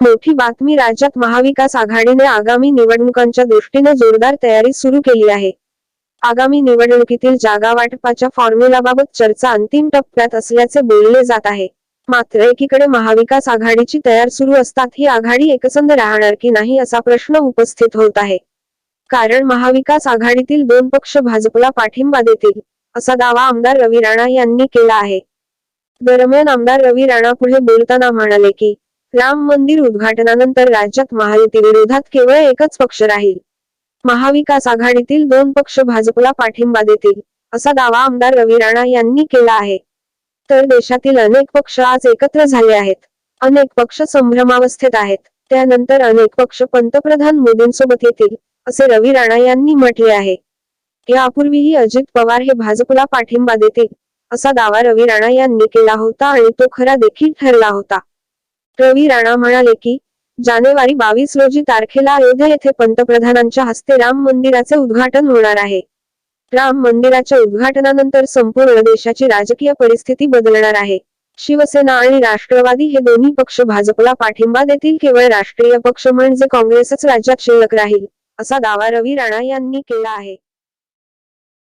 मोठी बातमी राज्यात महाविकास आघाडीने आगामी निवडणुकांच्या दृष्टीने जोरदार तयारी सुरू केली आहे. आगामी निवडणुकीतील जागा वाटपाच्या फॉर्म्युलाबाबत चर्चा अंतिम टप्प्यात असल्याचे बोलले जात आहे. मात्र एकीकडे महाविकास आघाडीची तयार सुरू असतात ही आघाडी एकसंध राहणार की नाही असा प्रश्न उपस्थित होत आहे. कारण महाविकास आघाडीतील दोन पक्ष भाजपला पाठिंबा देतील असा दावा आमदार रवी राणा यांनी केला आहे. दरम्यान आमदार रवी राणा पुढे बोलताना म्हणाले की राम मंदिर उद्घाटनानंतर राज्यात महायुती विरोधात केवळ एकच पक्ष राहील. महाविकास आघाडीतील दोन पक्ष भाजपला पाठिंबा देतील असा दावा आमदार रवी राणा यांनी केला आहे. तर देशातील अनेक पक्ष आज एकत्र झाले आहेत. अनेक पक्ष संभ्रमावस्थेत आहेत. त्यानंतर अनेक पक्ष पंतप्रधान मोदींसोबत येतील असे रवी राणा यांनी म्हटले आहे. यापूर्वीही अजित पवार हे भाजपला पाठिंबा देतील असा दावा रवी राणा यांनी केला होता आणि तो खरा देखील ठरला होता. रवी राणा म्हणाले की जानेवारी बावीस रोजी तारखेला अयोध्या येथे पंतप्रधानांच्या हस्ते राम मंदिराचे उद्घाटन होणार आहे. राम मंदिराच्या उद्घाटनानंतर संपूर्ण देशाची राजकीय परिस्थिती बदलणार आहे. शिवसेना आणि राष्ट्रवादी हे दोन्ही पक्ष भाजपला पाठिंबा देतील केवळ राष्ट्रीय पक्ष म्हणजे काँग्रेसच राज्यात शिल्लक राहील असा दावा रवी राणा यांनी केला आहे.